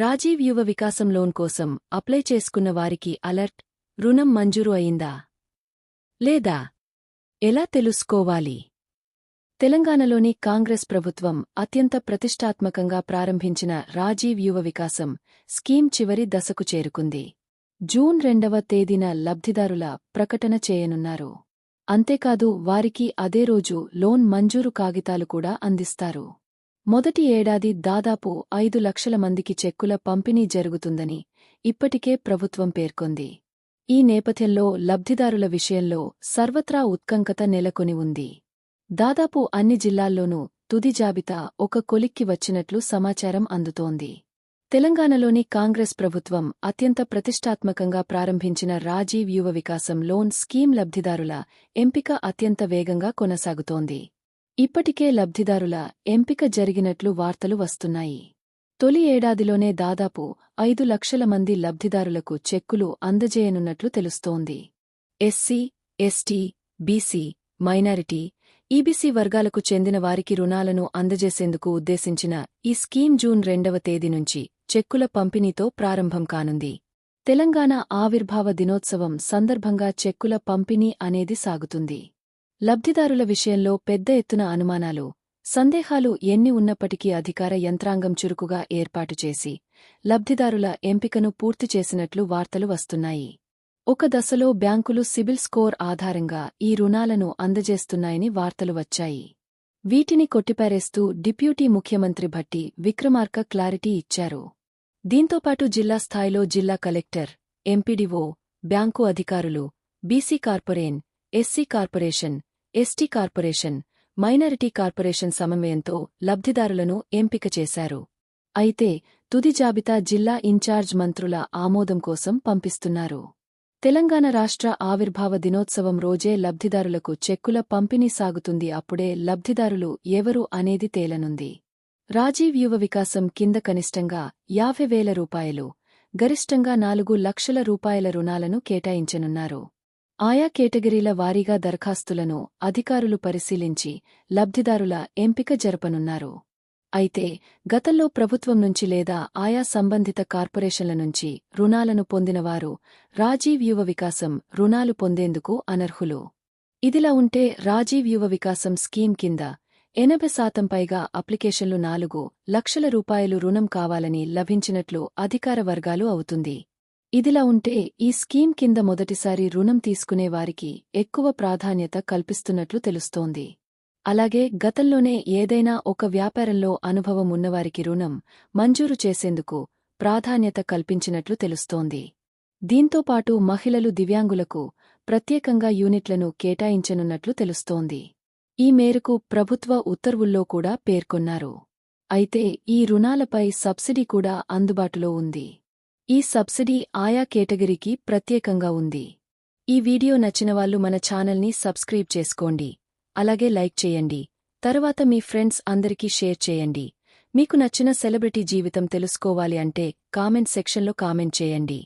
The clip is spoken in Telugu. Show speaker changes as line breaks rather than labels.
రాజీవ్ యువ వికాసం లోన్ కోసం అప్లై చేసుకున్న వారికి అలర్ట్ రుణం మంజూరు అయిందా? లేదా? ఎలా తెలుసుకోవాలి? తెలంగాణలోని కాంగ్రెస్ ప్రభుత్వం అత్యంత ప్రతిష్టాత్మకంగా ప్రారంభించిన రాజీవ్ యువ వికాసం స్కీమ్ చివరి దశకు చేరుకుంది. జూన్ రెండవ తేదీన లబ్ధిదారుల ప్రకటన చేయనున్నారు. అంతేకాదు వారికి అదే రోజు లోన్ మంజూరు కాగితాలు కూడా అందిస్తారు. మొదటి ఏడాది దాదాపు ఐదు లక్షల మందికి చెక్కుల పంపిణీ జరుగుతుందని ఇప్పటికే ప్రభుత్వం పేర్కొంది. ఈ నేపథ్యంలో లబ్ధిదారుల విషయంలో సర్వత్రా ఉత్కంకత నెలకొని ఉంది. దాదాపు అన్ని జిల్లాల్లోనూ తుది జాబితా ఒక కొలిక్కి వచ్చినట్లు సమాచారం అందుతోంది. తెలంగాణలోని కాంగ్రెస్ ప్రభుత్వం అత్యంత ప్రతిష్టాత్మకంగా ప్రారంభించిన రాజీవ్ యువ వికాసం లోన్ స్కీమ్ లబ్ధిదారుల ఎంపిక అత్యంత వేగంగా కొనసాగుతోంది. ఇప్పటికే లబ్ధిదారుల ఎంపిక జరిగినట్లు వార్తలు వస్తున్నాయి. తొలి ఏడాదిలోనే దాదాపు ఐదు లక్షల మంది లబ్ధిదారులకు చెక్కులు అందజేయనున్నట్లు తెలుస్తోంది. SC ST BC minority EBC వర్గాలకు చెందిన వారికి రుణాలను అందజేసేందుకు ఉద్దేశించిన ఈ స్కీమ్ జూన్ రెండవ తేదీ నుంచి చెక్కుల పంపిణీతో ప్రారంభం కానుంది. తెలంగాణ ఆవిర్భావ దినోత్సవం సందర్భంగా చెక్కుల పంపిణీ అనేది సాగుతుంది. లబ్ధిదారుల విషయంలో పెద్ద ఎత్తున అనుమానాలు సందేహాలు ఎన్ని ఉన్నప్పటికీ అధికార యంత్రాంగం చురుకుగా ఏర్పాటు చేసి లబ్ధిదారుల ఎంపికను పూర్తి చేసినట్లు వార్తలు వస్తున్నాయి. ఒక దశలో బ్యాంకులు సిబిల్ స్కోర్ ఆధారంగా ఈ రుణాలను అందజేస్తున్నాయని వార్తలు వచ్చాయి. వీటిని కొట్టిపారేస్తూ డిప్యూటీ ముఖ్యమంత్రి భట్టి విక్రమార్క క్లారిటీ ఇచ్చారు. దీంతోపాటు జిల్లా స్థాయిలో జిల్లా కలెక్టర్ ఎంపీడీఓ బ్యాంకు అధికారులు BC corporation SC corporation ST corporation minority corporation సమన్వయంతో లబ్ధిదారులను ఎంపిక చేశారు. అయితే తుది జాబితా జిల్లా ఇన్ఛార్జ్ మంత్రుల ఆమోదం కోసం పంపిస్తున్నారు. తెలంగాణ రాష్ట్ర ఆవిర్భావ దినోత్సవం రోజే లబ్ధిదారులకు చెక్కుల పంపిణీ సాగుతుంది అప్పుడే లబ్ధిదారులు ఎవరు అనేది తేలనుంది. రాజీవ్ యువ వికాసం కింద కనిష్టంగా యాభై వేల రూపాయలు గరిష్టంగా నాలుగు లక్షల రూపాయల రుణాలను కేటాయించనున్నారు. ఆయా కేటగిరీల వారీగా దరఖాస్తులను అధికారులు పరిశీలించి లబ్ధిదారుల ఎంపిక జరపనున్నారు. అయితే గతంలో ప్రభుత్వం నుంచి లేదా ఆయా సంబంధిత కార్పొరేషన్ల నుంచి రుణాలను పొందినవారు రాజీవ్ యువ వికాసం రుణాలు పొందేందుకు అనర్హులు. ఇదిలా ఉంటే రాజీవ్ యువ వికాసం స్కీమ్ కింద ఎనభై శాతం పైగా అప్లికేషన్లు నాలుగు లక్షల రూపాయలు రుణం కావాలని లభించినట్లు అధికార వర్గాలు అవుతుంది. ఇదిలా ఉంటే ఈ స్కీమ్ కింద మొదటిసారి రుణం తీసుకునే వారికి ఎక్కువ ప్రాధాన్యత కల్పిస్తున్నట్లు తెలుస్తోంది. అలాగే గతంలోనే ఏదైనా ఒక వ్యాపారంలో అనుభవం ఉన్నవారికి రుణం మంజూరు చేసేందుకు ప్రాధాన్యత కల్పించినట్లు తెలుస్తోంది. దీంతోపాటు మహిళలు దివ్యాంగులకు ప్రత్యేకంగా యూనిట్లను కేటాయించనున్నట్లు తెలుస్తోంది. ఈ మేరకు ప్రభుత్వ ఉత్తర్వుల్లో కూడా పేర్కొన్నారు. అయితే ఈ రుణాలపై సబ్సిడీ కూడా అందుబాటులో ఉంది. ఈ సబ్సిడీ ఆయా కేటగిరీకి ప్రత్యేకంగా ఉంది. ఈ వీడియో నచ్చినవాళ్ళు మన ఛానల్ని సబ్స్క్రైబ్ చేసుకోండి. అలాగే లైక్ చేయండి. తరువాత మీ ఫ్రెండ్స్ అందరికీ షేర్ చేయండి. మీకు నచ్చిన సెలబ్రిటీ జీవితం తెలుసుకోవాలి అంటే కామెంట్ సెక్షన్లో కామెంట్ చేయండి.